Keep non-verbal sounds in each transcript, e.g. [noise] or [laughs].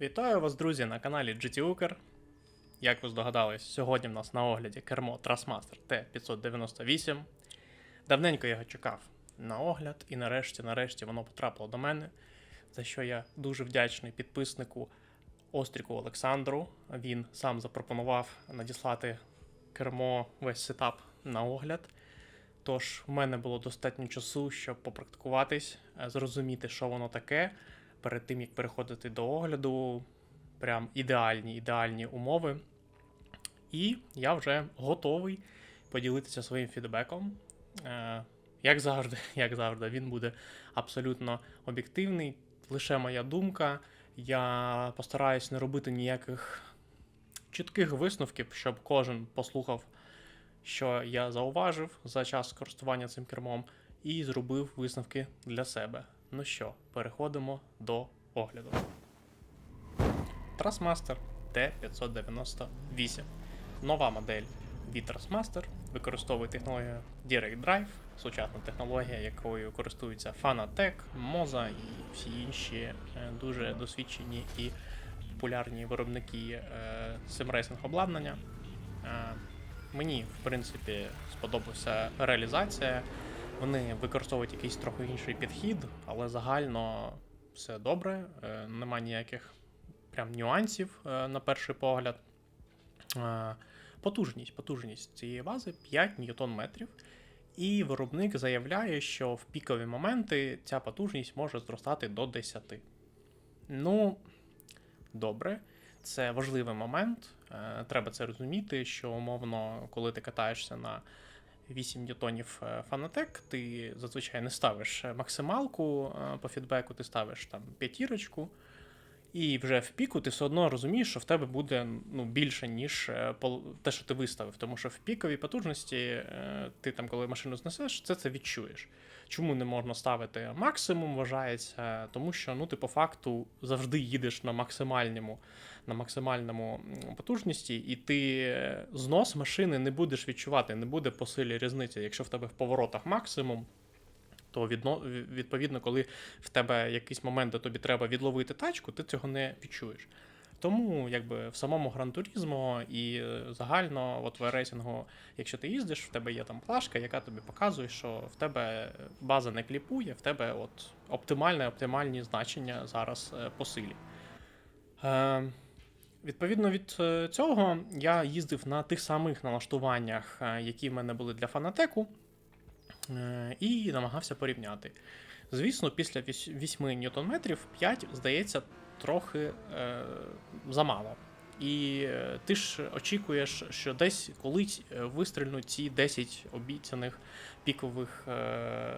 Вітаю вас, друзі, на каналі GT Uker. Як ви здогадались, сьогодні в нас на огляді кермо Trustmaster T598. Давненько я його чекав на огляд, і нарешті, нарешті воно потрапило до мене. За що я дуже вдячний підписнику Остріку Олександру. Він сам запропонував надіслати кермо весь сетап на огляд. Тож в мене було достатньо часу, щоб попрактикуватись, е, зрозуміти, що воно таке. Перед тим як переходити до огляду, прям ідеальні, ідеальні умови. І я вже готовий поділитися своїм фідбеком. Е, Як завжди, [laughs] як завжди, він буде абсолютно об'єктивний. Лише моя думка. Я постараюсь не робити ніяких чітких висновків, щоб кожен послухав, що я зауважив за час користування цим кермом, і зробив висновки для себе. Ну що, переходимо до огляду. Trustmaster T598. Нова модель від Trustmaster використовує технологію Direct Drive, сучасна технологія, якою користуються Fanatec, Moza і всі інші е, дуже досвідчені і популярні виробники е, симрейсинг обладнання. Е, Мені, в принципі, сподобалася реалізація. Вони використовують якийсь трохи інший підхід, але загально все добре, е, нема ніяких прям нюансів е, на перший погляд. Е, Потужність, потужність цієї бази 5 ньютон метрів. І виробник заявляє, що в пікові моменти ця потужність може зростати до 10. Ну, добре, це важливий момент. Треба це розуміти, що умовно, коли ти катаєшся на 8 ньютонів фанатек, ти зазвичай не ставиш е, максималку е, по фідбеку, ти ставиш там п'ятірочку, і вже в піку ти все одно розумієш, що в тебе буде ну, більше, ніж е, те, що ти виставив. Тому що в піковій потужності е, ти там, коли машину знесеш, це це відчуєш. Чому не можна ставити максимум, вважається? Тому що ну, ти по факту завжди їдеш на максимальному, на максимальному потужності, і ти е, знос машини не будеш відчувати, не буде по силі різниці. Якщо в тебе в поворотах максимум, то відно, відповідно, коли в тебе якийсь момент, де тобі треба відловити тачку, ти цього не відчуєш. Тому, якби в самому гран-турізмо і е, загально, от в рейсингу, якщо ти їздиш, в тебе є там плашка, яка тобі показує, що в тебе база не кліпує, в тебе от оптимальне, оптимальні значення зараз е, по силі. Е, Відповідно від е, цього, я їздив на тих самих налаштуваннях, які в мене були для фанатеку, і намагався порівняти. Звісно, після 8 ньютон-метрів 5, здається, трохи е, замало. І е, ти ж очікуєш, що десь колись е, вистрільнуть ці 10 обіцяних пікових е,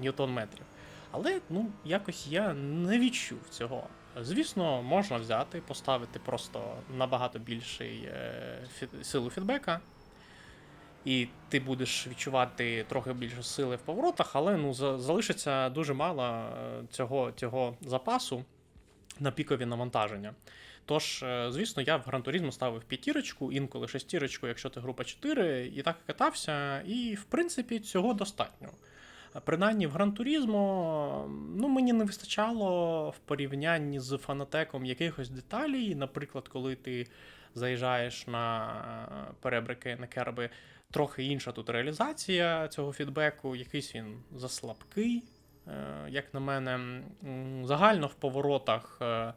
ньютон-метрів. Але ну, якось я не відчув цього. Звісно, можна взяти, поставити просто набагато більший е, фі- силу фідбека, і ти будеш відчувати трохи більше сили в поворотах, але ну, залишиться дуже мало е, цього, цього запасу на пікові навантаження. Тож, е, звісно, я в Turismo ставив п'ятірочку, інколи шестірочку, якщо ти група 4, і так катався, і в принципі цього достатньо. Принаймні в Turismo, ну, мені не вистачало в порівнянні з фанатеком якихось деталей. Наприклад, коли ти заїжджаєш на е, перебрики на керби, трохи інша тут реалізація цього фідбеку, якийсь він заслабкий, е, як на мене. Загально в поворотах е,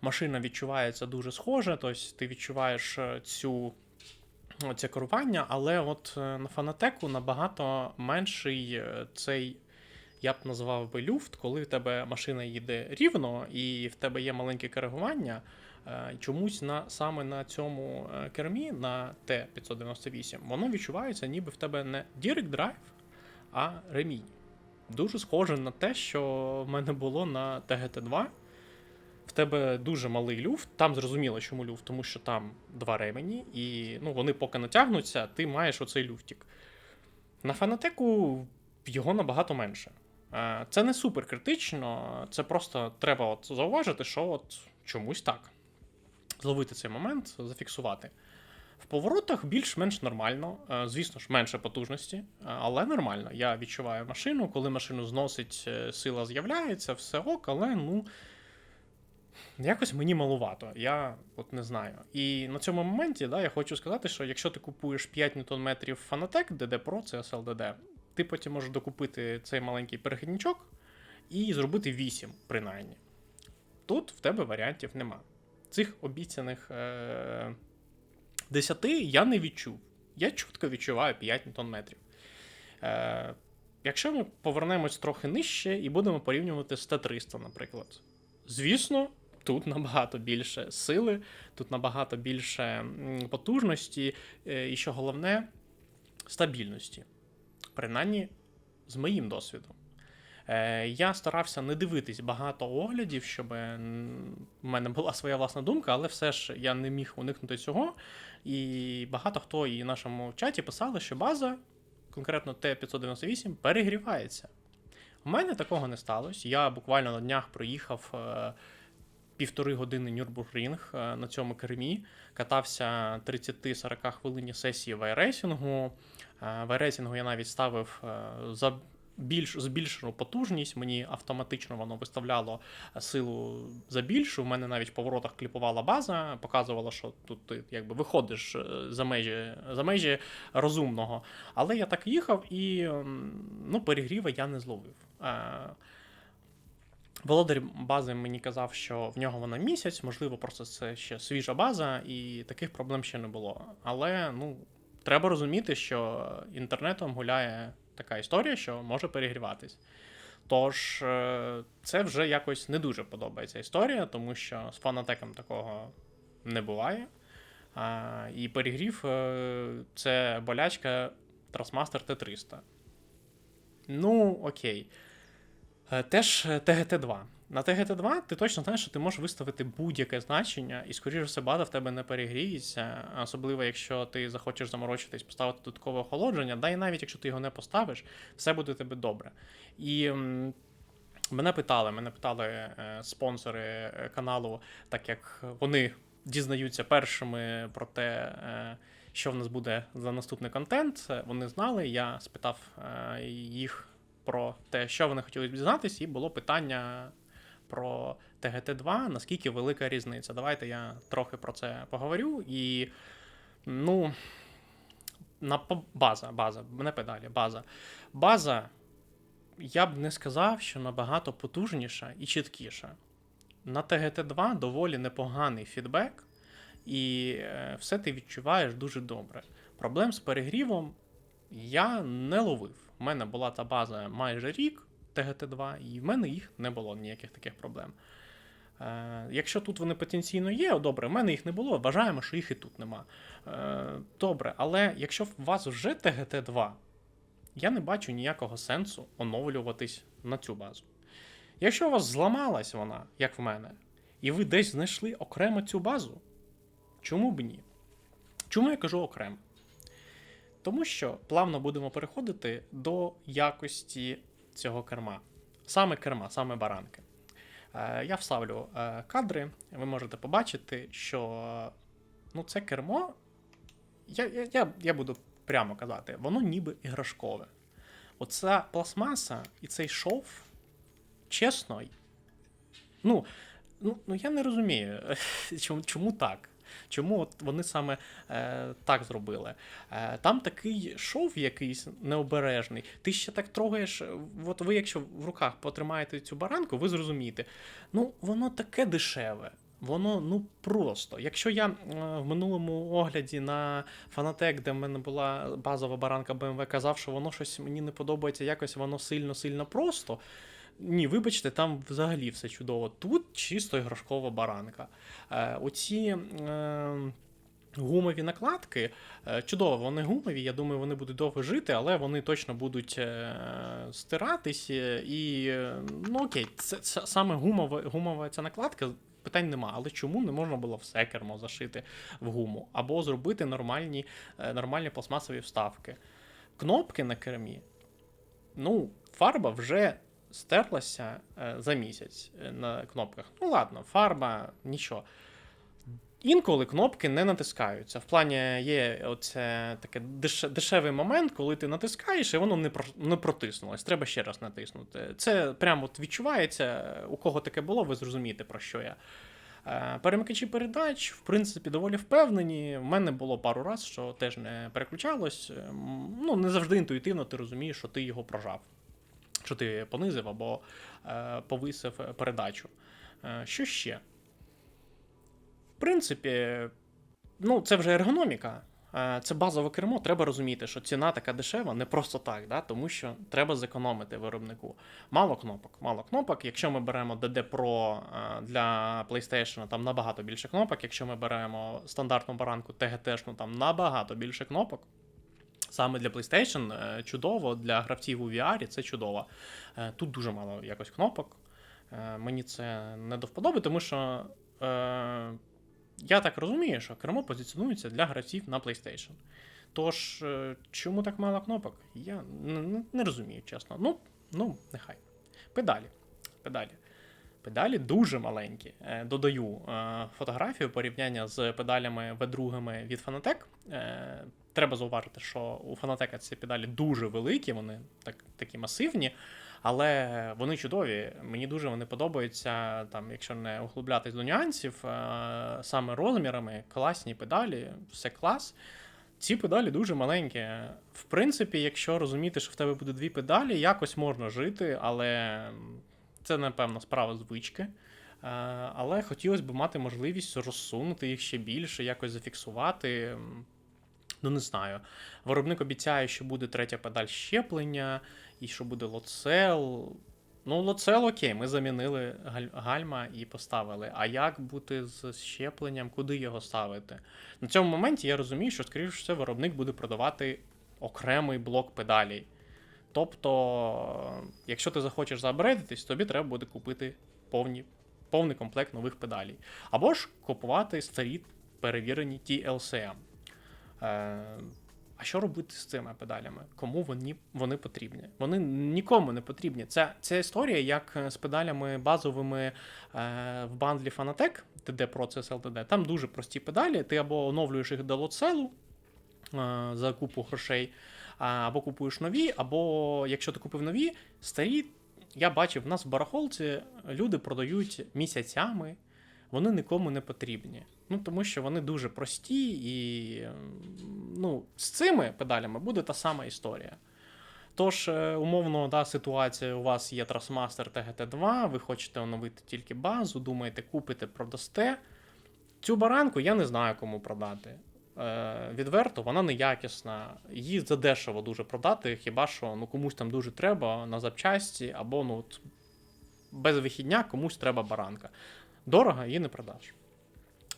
машина відчувається дуже схоже, тобто ти відчуваєш цю це керування, але от на фанатеку набагато менший цей, я б назвав би люфт, коли в тебе машина їде рівно і в тебе є маленьке коригування. Е, Чомусь на саме на цьому е, кермі, на Т598, воно відчувається, ніби в тебе не Direct Drive, а ремінь. Дуже схоже на те, що в мене було на ТГТ2. В тебе дуже малий люфт. Там зрозуміло, чому люфт, тому що там два ремені, і ну, вони поки натягнуться, ти маєш оцей люфтик. На фанатеку його набагато менше. Е, Це не супер критично, це просто треба от зауважити, що от чомусь так. Зловити цей момент, зафіксувати. В поворотах більш-менш нормально, Е, звісно ж, менше потужності, е, але нормально. Я відчуваю машину, коли машину зносить, е, сила з'являється, все ок, але ну. якось мені малувато. Я от не знаю. І на цьому моменті да, я хочу сказати, що якщо ти купуєш 5 ньютон-метрів Fanatec DD Pro, це SLDD, ти потім можеш докупити цей маленький перехідничок і зробити 8, принаймні. Тут в тебе варіантів нема. Цих обіцяних е- 10 я не відчув. Я чітко відчуваю 5 ньютон-метрів. Е- якщо ми повернемось трохи нижче і будемо порівнювати з Т300, наприклад. Звісно, тут набагато більше сили, тут набагато більше потужності, е, і що головне, стабільності. Принаймні, з моїм досвідом. Е, Я старався не дивитись багато оглядів, щоб в мене була своя власна думка, але все ж я не міг уникнути цього. І багато хто і в нашому чаті писали, що база, конкретно Т-598, перегрівається. У мене такого не сталося. Я буквально на днях проїхав е, півтори години Нюрбургрінг е, на цьому кермі, катався 30-40 хвилинні сесії вайрейсінгу. Вайрейсінгу я навіть ставив за більш збільшену потужність. Мені автоматично воно виставляло силу за більшу. У мене навіть в поворотах кліпувала база, показувала, що тут ти якби виходиш е, за межі, за межі розумного. Але я так їхав і ну, перегріва я не зловив. Е, Володар бази мені казав, що в нього вона місяць, можливо, просто це ще свіжа база, і таких проблем ще не було. Але ну, треба розуміти, що інтернетом гуляє така історія, що може перегріватись. Тож, е, це вже якось не дуже подобається історія, тому що з фанатеком такого не буває. А, і перегрів е, це болячка Trasmaster T300. Ну, окей. Е, Теж е, TGT2. На TGT2 ти точно знаєш, що ти можеш виставити будь-яке значення, і, скоріше все, база в тебе не перегріється, особливо якщо ти захочеш заморочитись, поставити додаткове охолодження, да і навіть якщо ти його не поставиш, все буде тебе добре. І мене питали, мене питали е, спонсори е, каналу, так як вони дізнаються першими про те, е, що в нас буде за наступний контент. Вони знали, я спитав їх про те, що вони хотіли б дізнатись, і було питання про ТГТ-2, наскільки велика різниця. Давайте я трохи про це поговорю. І, ну, на база, база, не педалі, база. База, я б не сказав, що набагато потужніша і чіткіша. На ТГТ-2 доволі непоганий фідбек, і е, все ти відчуваєш дуже добре. Проблем з перегрівом я не ловив. У мене була та база майже рік ТГТ-2, і в мене їх не було ніяких таких проблем. Е, якщо тут вони потенційно є, добре, в мене їх не було, вважаємо, що їх і тут нема. Е, добре, але якщо у вас вже ТГТ-2, я не бачу ніякого сенсу оновлюватись на цю базу. Якщо у вас зламалась вона, як в мене, і ви десь знайшли окремо цю базу, чому б ні? Чому я кажу окремо? Тому що плавно будемо переходити до якості цього керма. Саме керма, саме баранки. Е, Я вставлю е, кадри, ви можете побачити, що ну, це кермо, я, я, я, я буду прямо казати, воно ніби іграшкове. Оця пластмаса і цей шов, чесно, ну, ну, ну я не розумію, [laughs] чому, чому так. Чому от вони саме е, так зробили? Е, там такий шов якийсь необережний. Ти ще так трогаєш. е, От ви, якщо в руках потримаєте цю баранку, ви зрозумієте. Ну, воно таке дешеве. Воно ну просто. Якщо я е, в минулому огляді на Fanatec, де в мене була базова баранка BMW, казав, що воно щось мені не подобається, якось воно сильно-сильно просто. Ні, вибачте, там взагалі все чудово. Тут чисто іграшкова баранка. Е, оці е, гумові накладки е, чудово, вони гумові. Я думаю, вони будуть довго жити, але вони точно будуть е, стиратись. е, І ну окей, це, це саме гумова, гумова ця накладка. Питань нема, але чому не можна було все кермо зашити в гуму? Або зробити нормальні, нормальні пластмасові вставки. Кнопки на кермі. Ну, фарба вже стерлася е, за місяць е, на кнопках. Ну ладно, фарба, нічого. Інколи кнопки не натискаються. В плані є оце таке деш- дешевий момент, коли ти натискаєш, і воно не, про- не протиснулось. Треба ще раз натиснути. Це прямо от відчувається. У кого таке було, ви зрозумієте, про що я. Е, Перемикачі передач, в принципі, доволі впевнені. В мене було пару разів, що теж не переключалось. Ем, Ну, не завжди інтуїтивно ти розумієш, що ти його прожав, що ти понизив або е, повисив передачу. Е, Що ще? В принципі, ну, це вже ергономіка. Е, Це базове кермо. Треба розуміти, що ціна така дешева не просто так, да? тому що треба зекономити виробнику. Мало кнопок, мало кнопок. Якщо ми беремо DD Pro для PlayStation, там набагато більше кнопок. Якщо ми беремо стандартну баранку TGT, там набагато більше кнопок. Саме для PlayStation е, чудово, для гравців у VR це чудово. Е, Тут дуже мало якось кнопок. Е, Мені це не до вподоби, тому що я так розумію, що кермо позиціонується для гравців на PlayStation. Тож, чому так мало кнопок? Я не розумію, чесно. Ну, ну, нехай. Педалі. Педалі. Педалі дуже маленькі. Додаю фотографію порівняння з педалями V2 від Fanatec. Треба зауважити, що у Fanatec ці педалі дуже великі, вони так, такі масивні, але вони чудові. Мені дуже вони подобаються, там, якщо не углублятись до нюансів, е, саме розмірами, класні педалі, все клас. Ці педалі дуже маленькі. В принципі, якщо розуміти, що в тебе буде дві педалі, якось можна жити, але це, напевно, справа звички. Е, Але хотілося б мати можливість розсунути їх ще більше, якось зафіксувати. Ну, не знаю. Виробник обіцяє, що буде третя педаль щеплення, і що буде лоцел. Ну, лоцел окей, ми замінили гальма і поставили. А як бути з щепленням, куди його ставити? На цьому моменті я розумію, що, скоріше все, виробник буде продавати окремий блок педалей. Тобто, якщо ти захочеш заапгрейдитись, тобі треба буде купити повні, повний комплект нових педалей. Або ж купувати старі перевірені TLCM. Е, а що робити з цими педалями? Кому вони, вони потрібні? Вони нікому не потрібні. Це, це історія, як з педалями базовими е, в бандлі Fanatec, TD Process LTD. Там дуже прості педалі. Ти або оновлюєш їх до лоцелу е, за купу грошей, або купуєш нові, або якщо ти купив нові, старі. Я бачив, в нас в барахолці люди продають місяцями, вони нікому не потрібні. Ну, тому що вони дуже прості, і ну, з цими педалями буде та сама історія. Тож, е, умовно, да, ситуація, у вас є Trustmaster TGT2, ви хочете оновити тільки базу, думаєте, купите, продасте. Цю баранку я не знаю, кому продати. Е, відверто, вона неякісна. Її задешево дуже продати, хіба що ну, комусь там дуже треба на запчасті, або ну, без вихідня комусь треба баранка. Дорого її не продаш.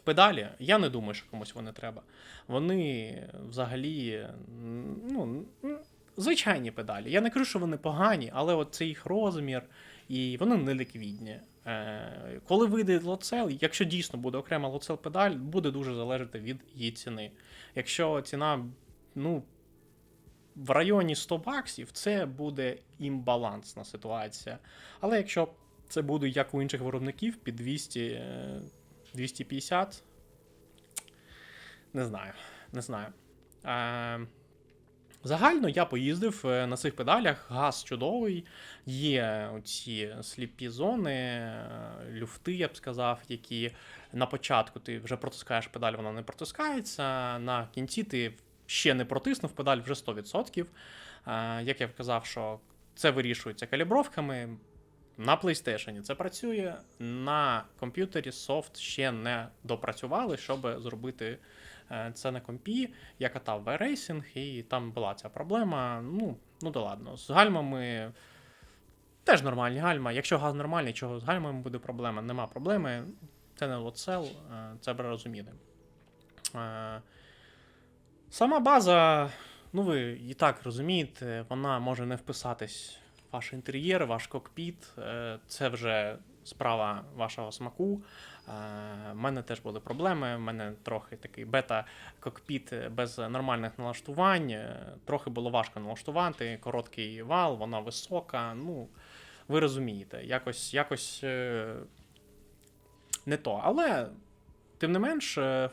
Педалі, я не думаю, що комусь вони треба. Вони взагалі ну, звичайні педалі. Я не кажу, що вони погані, але от це їх розмір, і вони не ліквідні. Е, коли вийде лоцел, якщо дійсно буде окрема лоцел педаль, буде дуже залежати від її ціни. Якщо ціна, ну. В районі 100 баксів це буде імбалансна ситуація. Але якщо це буде як у інших виробників під 200, е, 250. Не знаю. Не знаю. Е, загально я поїздив е, на цих педалях. Газ чудовий. Є ці сліпі зони, е, люфти, я б сказав, які на початку ти вже протискаєш педаль, вона не протискається. На кінці ти ще не протиснув педаль вже 100%. Е, як я казав, що це вирішується калібровками. На PlayStation це працює, на комп'ютері софт ще не допрацювали, щоб зробити е, це на компі. Я катав в iRacing, і там була ця проблема. Ну, ну да ладно. З гальмами теж нормальні гальма. Якщо газ нормальний, чого з гальмами буде проблема? Нема проблеми. Це не лоцел, е, це б розуміли. Е, Сама база, ну ви і так розумієте, вона може не вписатись ваш інтер'єр, ваш кокпіт. Е, Це вже справа вашого смаку. У мене теж були проблеми. У мене трохи такий бета-кокпіт без нормальних налаштувань. Е, Трохи було важко налаштувати. Короткий вал, вона висока. Ну, ви розумієте, якось, якось е, не то. Але, тим не менш, е,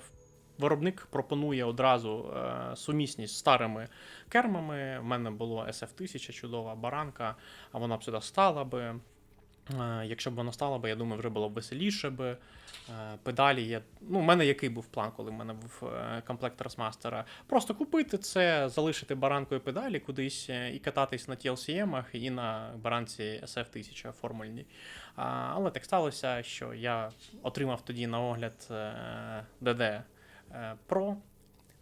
виробник пропонує одразу е, сумісність з старими кермами. У мене було SF1000 чудова баранка, а вона б сюди стала би. Е, Якщо б воно стало б, я думаю, вже було б веселіше б. Е, Педалі є. Ну, у мене який був план, коли в мене був комплект Трасмастера? Просто купити це, залишити баранкою педалі кудись і кататись на TLCM і на баранці SF1000 формульній. Але так сталося, що я отримав тоді на огляд е, Pro,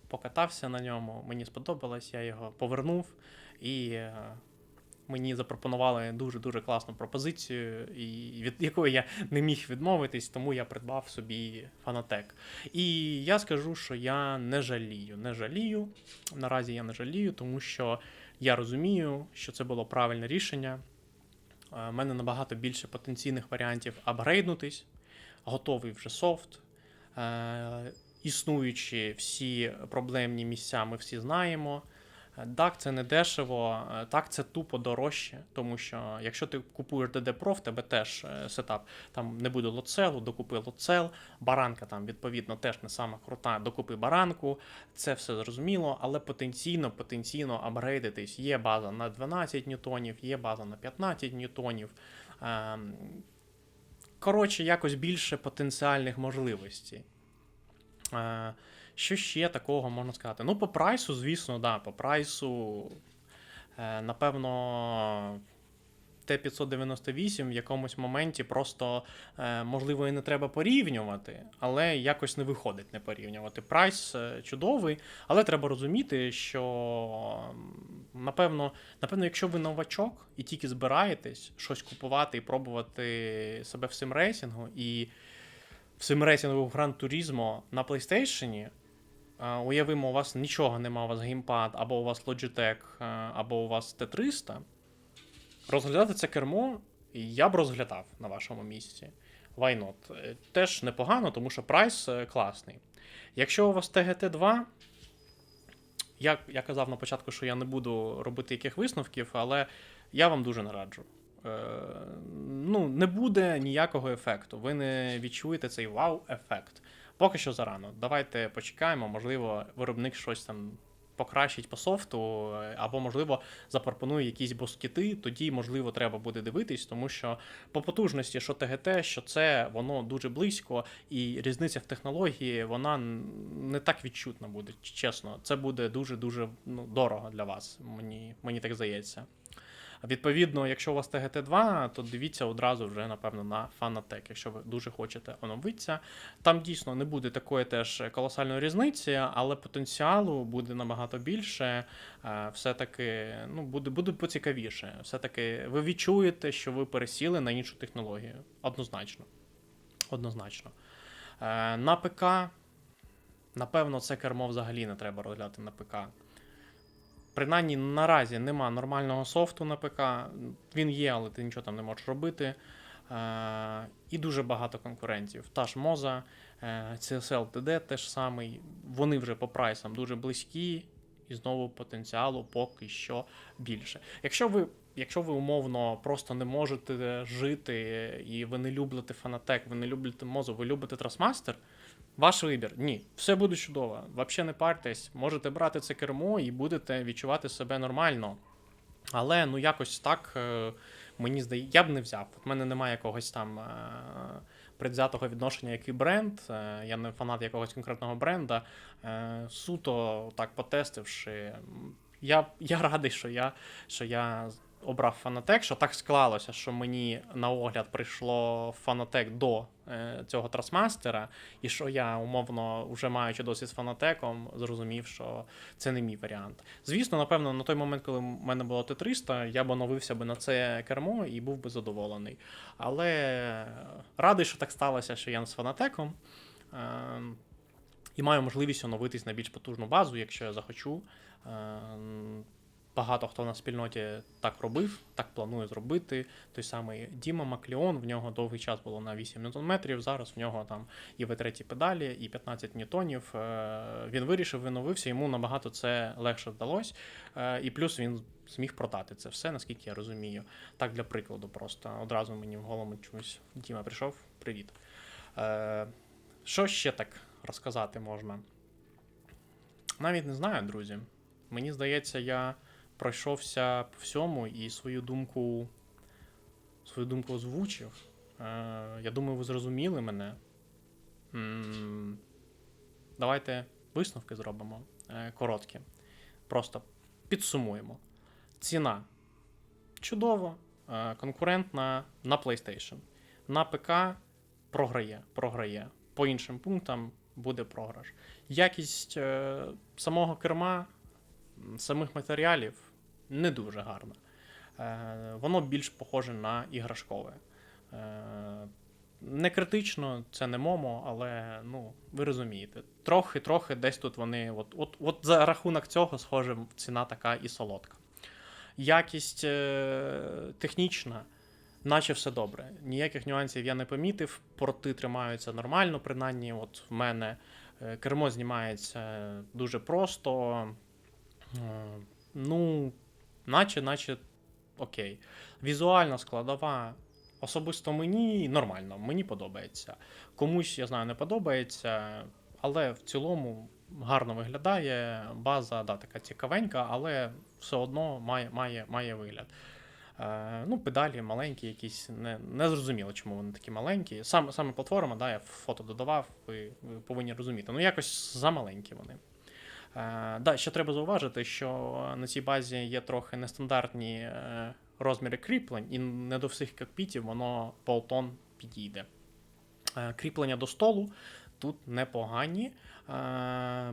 покатався на ньому, мені сподобалось, я його повернув і. е, Мені запропонували дуже-дуже класну пропозицію, і від якої я не міг відмовитись, тому я придбав собі фанатек. І я скажу, що я не жалію. Не жалію. Наразі я не жалію, тому що я розумію, що це було правильне рішення. У мене набагато більше потенційних варіантів апгрейднутись, готовий вже софт. Існуючі всі проблемні місця, ми всі знаємо. Е, Так, це не дешево, е, так, це тупо дорожче, тому що якщо ти купуєш DD Pro, в тебе теж е, сетап, там не буде лоцелу, докупи лоцел, баранка там відповідно теж не сама крута, докупи баранку, це все зрозуміло, але потенційно, потенційно апгрейдитись. Є база на 12 ньютонів, є база на 15 ньютонів. Ем, Коротше, якось більше потенціальних можливостей. Е, Що ще такого можна сказати? Ну, по прайсу, звісно, да, по прайсу, е, напевно, Т-598 в якомусь моменті просто, е, можливо, і не треба порівнювати, але якось не виходить не порівнювати. Прайс чудовий, але треба розуміти, що напевно, напевно, якщо ви новачок і тільки збираєтесь щось купувати і пробувати себе в симрейсингу, і в в Gran Turismo на PlayStation, е, уявимо, у вас нічого нема, у вас геймпад, або у вас Logitech, е, або у вас T300, розглядати це кермо я б розглядав на вашому місці. Why not? Е, Теж непогано, тому що прайс класний. Якщо у вас TGT2, я, я казав на початку, що я не буду робити яких висновків, але я вам дуже не раджу. Е, ну, не буде ніякого ефекту. Ви не відчуєте цей вау-ефект. Поки що зарано. Давайте почекаємо, можливо, виробник щось там покращить по софту, е, або, можливо, запропонує якісь боскіти, тоді, можливо, треба буде дивитись, тому що по потужності, що ТГТ, що це, воно дуже близько, і різниця в технології, вона не так відчутна буде, чесно. Це буде дуже-дуже ну, дорого для вас, мені, мені так здається. Відповідно, якщо у вас TGT2, то дивіться одразу вже, напевно, на Fanatec, якщо ви дуже хочете оновитися. Там дійсно не буде такої теж колосальної різниці, але потенціалу буде набагато більше. Е, Все-таки ну, буде, буде поцікавіше. Все-таки ви відчуєте, що ви пересіли на іншу технологію. Однозначно. Однозначно. Е, На ПК, напевно, це кермо взагалі не треба розглядати на ПК. Принаймні наразі нема нормального софту на ПК. Він є, але ти нічого там не можеш робити. Е, і дуже багато конкурентів. Та ж Моза, е, CSL TD теж самий. Вони вже по прайсам дуже близькі, і знову потенціалу поки що більше. Якщо ви, якщо ви умовно просто не можете жити і ви не любите Fanatec, ви не любите Мозу, ви любите Трасмастер, ваш вибір. Ні, все буде чудово. Взагалі не партесь, можете брати це кермо і будете відчувати себе нормально. Але ну якось так е, мені здається, я б не взяв. У мене немає якогось там е, предвзятого відношення, який бренд. Е, я не фанат якогось конкретного бренда. Суто так потестивши. Я, я радий, що я, що я обрав Fanatec, що так склалося, що мені на огляд прийшло Fanatec до е, цього трасмастера, і що я, умовно, вже маючи досвід з Fanatec, зрозумів, що це не мій варіант. Звісно, напевно, на той момент, коли в мене було Т300, я б оновився би на це кермо і був би задоволений. Але радий, що так сталося, що я з Fanatec. Е, і маю можливість оновитись на більш потужну базу, якщо я захочу. Е, Багато хто на спільноті так робив, так планує зробити. Той самий Діма Макліон, в нього довгий час було на 8 ньютон-метрів, зараз в нього там і В3 педалі, і 15 ньютонів. Е, Він вирішив, виновився, йому набагато це легше вдалося. Е, І плюс він зміг продати це все, наскільки я розумію. Так, для прикладу, просто одразу мені в голову чомусь Діма прийшов. Привіт. Що ще так розказати можна? Навіть не знаю, друзі. Мені здається, я пройшовся по всьому і свою думку свою думку озвучив. Е, я думаю, ви зрозуміли мене. Давайте висновки зробимо е, короткі. Просто підсумуємо. Ціна чудово, е, конкурентна на PlayStation. На ПК програє, програє. По іншим пунктам буде програш. Якість самого керма, самих матеріалів не дуже гарна. Е, воно більш похоже на іграшкове. Е, не критично, це не момо, але ну, ви розумієте. Трохи-трохи десь тут вони. От, от, от за рахунок цього, схоже, ціна така і солодка. Якість е, технічна, наче все добре. Ніяких нюансів я не помітив. Порти тримаються нормально, принаймні, от в мене е, кермо знімається дуже просто. Е, ну, наче, наче окей. Візуальна складова. Особисто мені нормально, мені подобається. Комусь, я знаю, не подобається, але в цілому гарно виглядає. База да, така цікавенька, але все одно має, має, має вигляд. Е, ну, педалі маленькі, якісь не, не зрозуміло, чому вони такі маленькі. Сам, саме платформа, да, я фото додавав, ви, ви повинні розуміти. Ну, якось замаленькі вони. Е, да, ще треба зауважити, що на цій базі є трохи нестандартні е, розміри кріплень, і не до всіх кокпітів воно полтон підійде. Е, кріплення до столу тут непогані.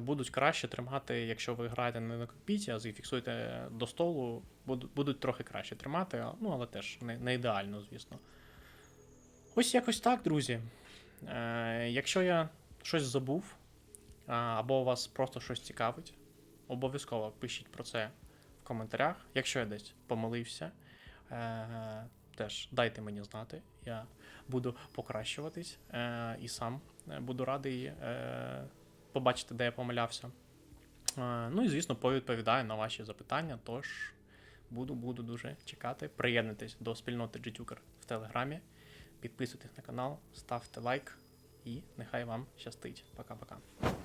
Будуть краще тримати, якщо ви граєте не на кокпіті, а зафіксуєте до столу, будуть, трохи краще тримати, ну але теж не, ідеально, звісно. Ось якось так, друзі. Якщо я щось забув, або вас просто щось цікавить, обов'язково пишіть про це в коментарях. Якщо я десь помилився, е, теж дайте мені знати. Я буду покращуватись е, і сам е, буду радий побачити, де я помилявся. Ну і звісно, повідповідаю на ваші запитання. Тож буду, буду дуже чекати. Приєднуйтесь до спільноти GTuker в Телеграмі, підписуйтесь на канал, ставте лайк і нехай вам щастить. Пока-пока.